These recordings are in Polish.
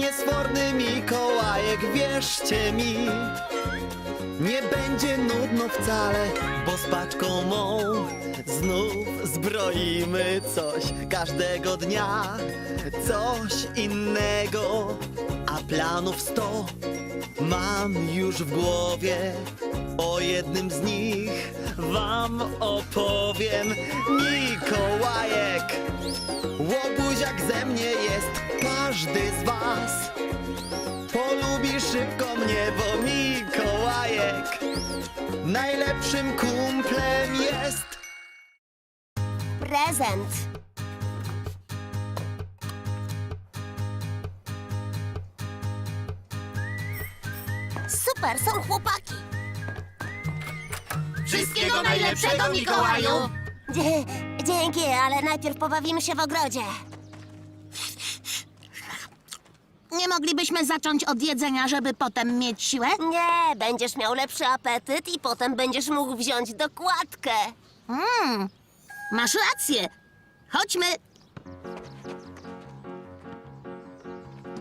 Niesforny Mikołajek, wierzcie mi. Nie będzie nudno wcale, bo z paczką mą Znów zbroimy coś. Każdego dnia Coś innego, planów sto Mam już w głowie. O jednym z nich Wam opowiem. Mikołajek Łobuziak ze mnie jest. Każdy z was Polubi szybko mnie, bo Mikołajek Najlepszym kumplem jest. Prezent. Super, są chłopaki. Wszystkiego najlepszego, Mikołaju! Dzie- Dzięki, ale najpierw pobawimy się w ogrodzie. Nie moglibyśmy zacząć od jedzenia, żeby potem mieć siłę? Nie, będziesz miał lepszy apetyt i potem będziesz mógł wziąć dokładkę. Mm, masz rację. Chodźmy.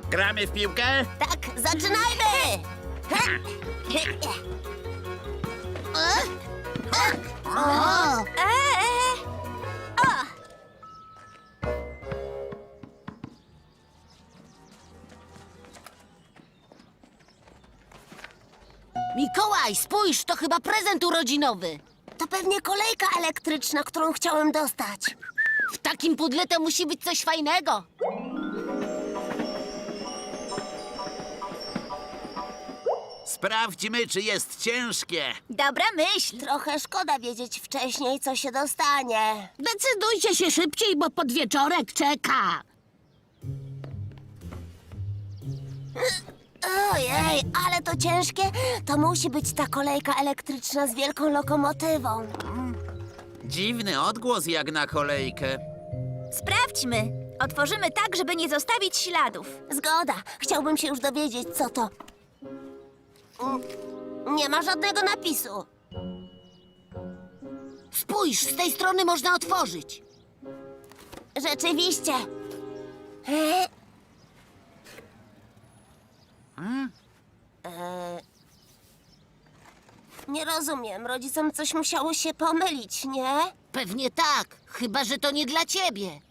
Gramy w piłkę? Tak, zaczynajmy! O! Mikołaj, spójrz, to chyba prezent urodzinowy. To pewnie kolejka elektryczna, którą chciałem dostać. W takim pudle to musi być coś fajnego. Sprawdźmy, czy jest ciężkie. Dobra myśl. Trochę szkoda wiedzieć wcześniej, co się dostanie. Decydujcie się szybciej, bo podwieczorek czeka. Ojej, ale to ciężkie. To musi być ta kolejka elektryczna z wielką lokomotywą. Dziwny odgłos jak na kolejkę. Sprawdźmy. Otworzymy tak, żeby nie zostawić śladów. Zgoda. Chciałbym się już dowiedzieć, co to. Nie ma żadnego napisu. Spójrz, z tej strony można otworzyć. Rzeczywiście. E? E, Nie rozumiem. Rodzicom coś musiało się pomylić, nie? Pewnie tak, chyba że to nie dla ciebie.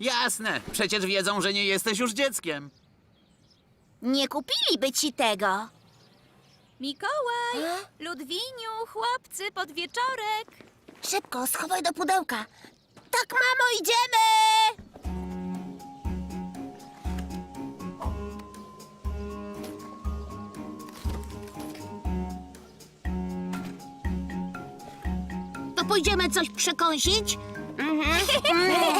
Jasne, przecież wiedzą, że nie jesteś już dzieckiem. Nie kupiliby ci tego. Mikołaj, Ludwiniu, chłopcy, podwieczorek. Szybko, schowaj do pudełka. Tak, mamo, idziemy! To pójdziemy coś przekąsić?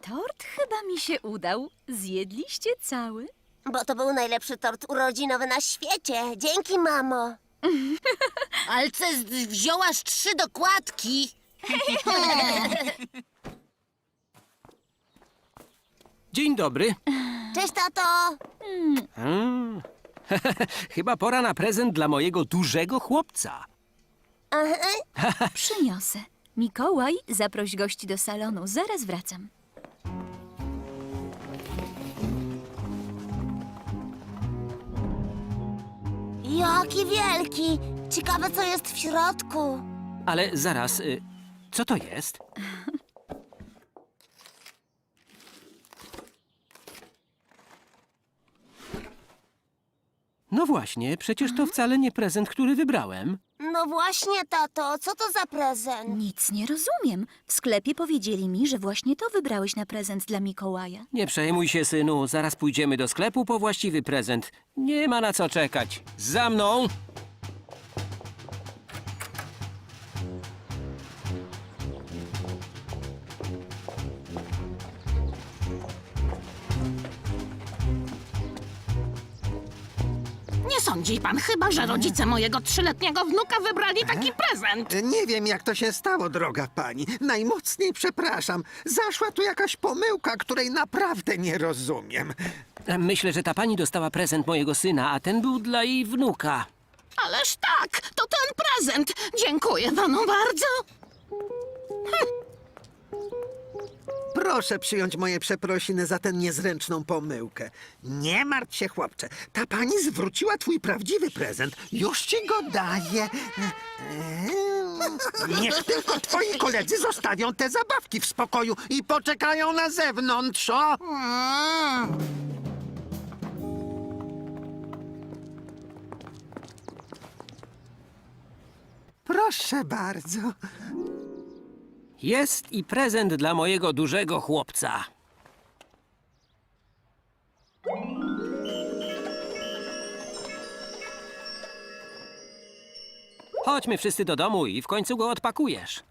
Tort chyba mi się udał. Zjedliście cały? Bo to był najlepszy tort urodzinowy na świecie. Dzięki, mamo. Alces wzięłaś trzy dokładki. Dzień dobry. Cześć, tato. Mm. Chyba pora na prezent dla mojego dużego chłopca. Aha. Przyniosę. Mikołaj, zaproś gości do salonu. Zaraz wracam. Jaki wielki. Ciekawe, co jest w środku. Ale zaraz, y, co to jest? No właśnie, przecież to wcale nie prezent, który wybrałem. No właśnie, tato. Co to za prezent? Nic nie rozumiem. W sklepie powiedzieli mi, że właśnie to wybrałeś na prezent dla Mikołaja. Nie przejmuj się, synu, zaraz pójdziemy do sklepu po właściwy prezent. Nie ma na co czekać. Za mną! Sądzi pan chyba, że rodzice mojego trzyletniego wnuka wybrali taki prezent. Nie wiem, jak to się stało, droga pani. Najmocniej przepraszam. Zaszła tu jakaś pomyłka, której naprawdę nie rozumiem. Myślę, że ta pani dostała prezent mojego syna, a ten był dla jej wnuka. Ależ tak, to ten prezent. Dziękuję panu bardzo. Proszę przyjąć moje przeprosiny za tę niezręczną pomyłkę. Nie martw się, chłopcze. Ta pani zwróciła twój prawdziwy prezent. Już ci go daję. Eee, Niech tylko twoi koledzy zostawią te zabawki w spokoju i poczekają na zewnątrz, o! Proszę bardzo. Jest i prezent dla mojego dużego chłopca. Chodźmy wszyscy do domu i w końcu go odpakujesz.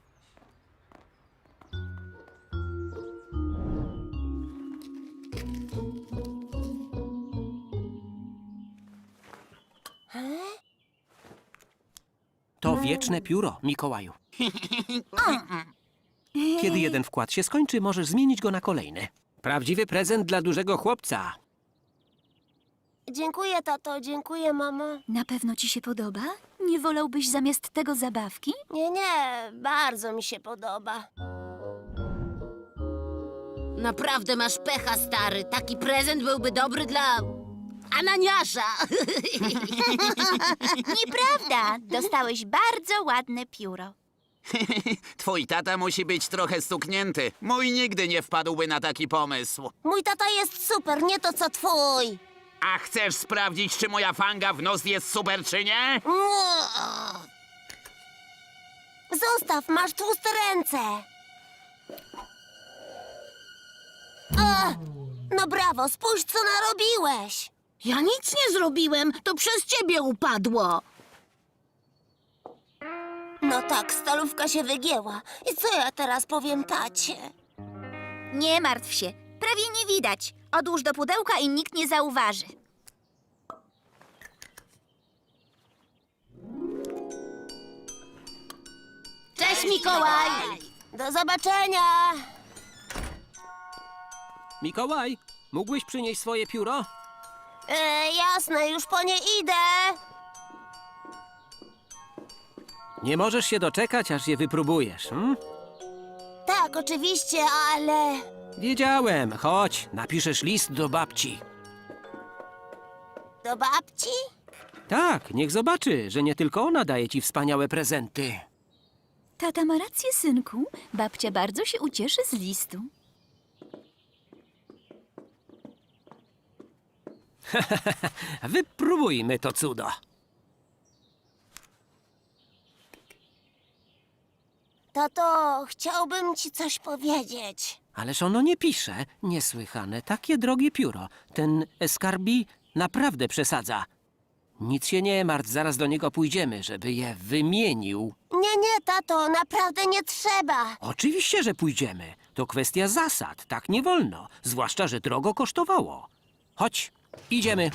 To wieczne pióro, Mikołaju. Kiedy jeden wkład się skończy, możesz zmienić go na kolejny. Prawdziwy prezent dla dużego chłopca. Dziękuję, tato, dziękuję, mamo. Na pewno ci się podoba? Nie wolałbyś zamiast tego zabawki? Nie, nie, bardzo mi się podoba. Naprawdę masz pecha, stary. Taki prezent byłby dobry dla... Ananiasza. Nieprawda! Dostałeś bardzo ładne pióro. Twój tata musi być trochę stuknięty. Mój nigdy nie wpadłby na taki pomysł. Mój tata jest super, nie to co twój. A chcesz sprawdzić, czy moja fanga w nos jest super, czy nie? Zostaw, masz tłuste ręce. A, no brawo, spójrz, co narobiłeś. Ja nic nie zrobiłem. To przez ciebie upadło. No tak, stalówka się wygięła. I co ja teraz powiem tacie? Nie martw się. Prawie nie widać. Odłóż do pudełka i nikt nie zauważy. Cześć, Mikołaj. Do zobaczenia! Mikołaj, mógłbyś przynieść swoje pióro? E, jasne, już po nie idę. Nie możesz się doczekać, aż je wypróbujesz. Hmm? Tak, oczywiście, ale... Wiedziałem. Chodź, napiszesz list do babci. Do babci? Tak, niech zobaczy, że nie tylko ona daje ci wspaniałe prezenty. Tata ma rację, synku. Babcia bardzo się ucieszy z listu. Wypróbujmy to cudo. Tato, chciałbym ci coś powiedzieć. Ależ ono nie pisze. Niesłychane. Takie drogie pióro. Ten Escarbi naprawdę przesadza. Nic się nie martw, zaraz do niego pójdziemy, żeby je wymienił. Nie, nie, tato, naprawdę nie trzeba. Oczywiście, że pójdziemy. To kwestia zasad. Tak nie wolno. Zwłaszcza, że drogo kosztowało. Chodź, idziemy.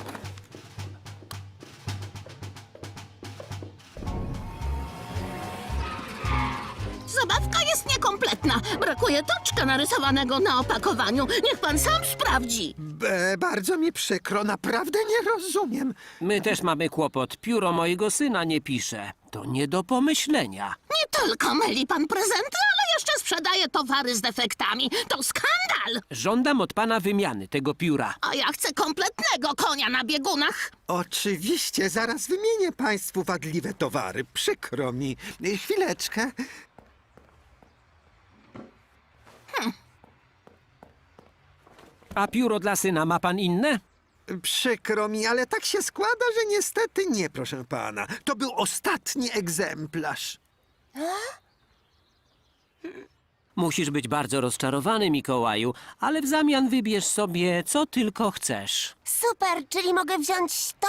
Jest niekompletna. Brakuje toczka narysowanego na opakowaniu. Niech pan sam sprawdzi. E, bardzo mi przykro, naprawdę nie rozumiem. My też mamy kłopot. Pióro mojego syna nie pisze. To nie do pomyślenia. Nie tylko myli pan prezenty, ale jeszcze sprzedaje towary z defektami. To skandal! Żądam od pana wymiany tego pióra. A ja chcę kompletnego konia na biegunach. Oczywiście, zaraz wymienię państwu wadliwe towary. Przykro mi. Chwileczkę. A pióro dla syna ma pan inne? Przykro mi, ale tak się składa, że niestety nie, proszę pana. To był ostatni egzemplarz. Musisz być bardzo rozczarowany, Mikołaju, ale w zamian wybierz sobie co tylko chcesz. Super, czyli mogę wziąć to?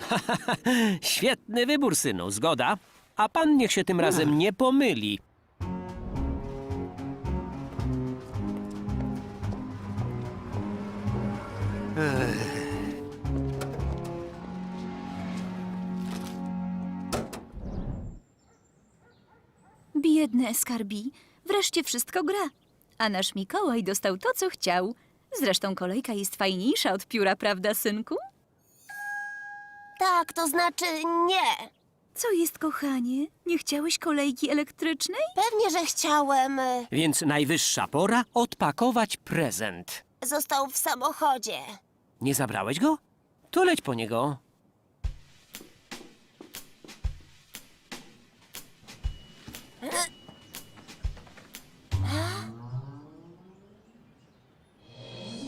Świetny wybór, synu, zgoda? A pan niech się tym razem nie pomyli. Biedny Escarbi. Wreszcie wszystko gra. A nasz Mikołaj dostał to, co chciał. Zresztą kolejka jest fajniejsza od pióra, prawda, synku? Tak, to znaczy nie. Co jest, kochanie? Nie chciałeś kolejki elektrycznej? Pewnie, że chciałem. Więc najwyższa pora odpakować prezent. Został w samochodzie. Nie zabrałeś go? To leć po niego.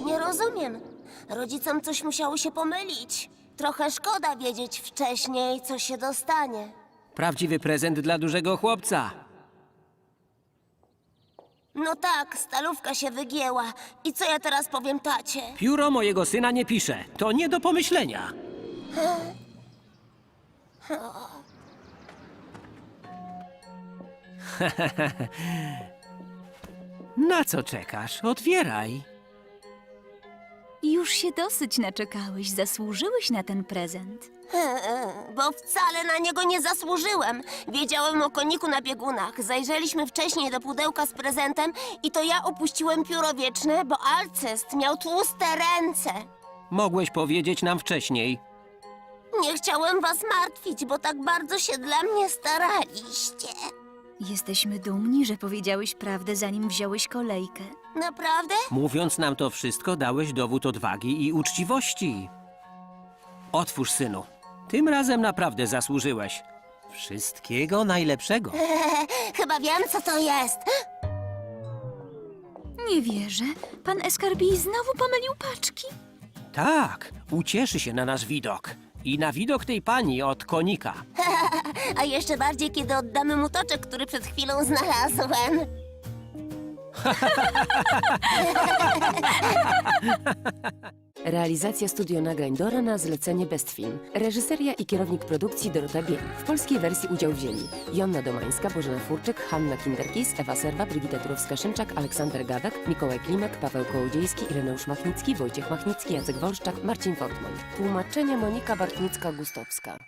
Nie rozumiem. Rodzicom coś musiało się pomylić. Trochę szkoda wiedzieć wcześniej, co się dostanie. Prawdziwy prezent dla dużego chłopca. No tak, stalówka się wygięła. I co ja teraz powiem tacie? Pióro mojego syna nie pisze. To nie do pomyślenia. Na co czekasz? Otwieraj. Już się dosyć naczekałeś, zasłużyłeś na ten prezent. Bo wcale na niego nie zasłużyłem. Wiedziałem o koniku na biegunach. Zajrzeliśmy wcześniej do pudełka z prezentem i to ja opuściłem pióro wieczne, bo Alcest miał tłuste ręce. Mogłeś powiedzieć nam wcześniej. Nie chciałem was martwić, bo tak bardzo się dla mnie staraliście. Jesteśmy dumni, że powiedziałeś prawdę, zanim wziąłeś kolejkę. Naprawdę? Mówiąc nam to wszystko, dałeś dowód odwagi i uczciwości. Otwórz, synu. Tym razem naprawdę zasłużyłeś. Wszystkiego najlepszego. Chyba wiem, co to jest. Nie wierzę. Pan Escarbi znowu pomylił paczki. Tak, ucieszy się na nasz widok. I na widok tej pani od konika. A jeszcze bardziej, kiedy oddamy mu toczek, który przed chwilą znalazłem. Realizacja studio nagrań Dora na zlecenie Best Film. Reżyseria i kierownik produkcji Dorota Biel. W polskiej wersji udział wzięli Jonna Domańska, Bożena Furczyk, Hanna Kinderkis, Ewa Serwa, Brigita Turowska-Szymczak, Aleksander Gawek, Mikołaj Klimek, Paweł Kołodziejski, Ireneusz Machnicki, Wojciech Machnicki, Jacek Wolszczak, Marcin Fortman. Tłumaczenie Monika Bartnicka-Gustowska.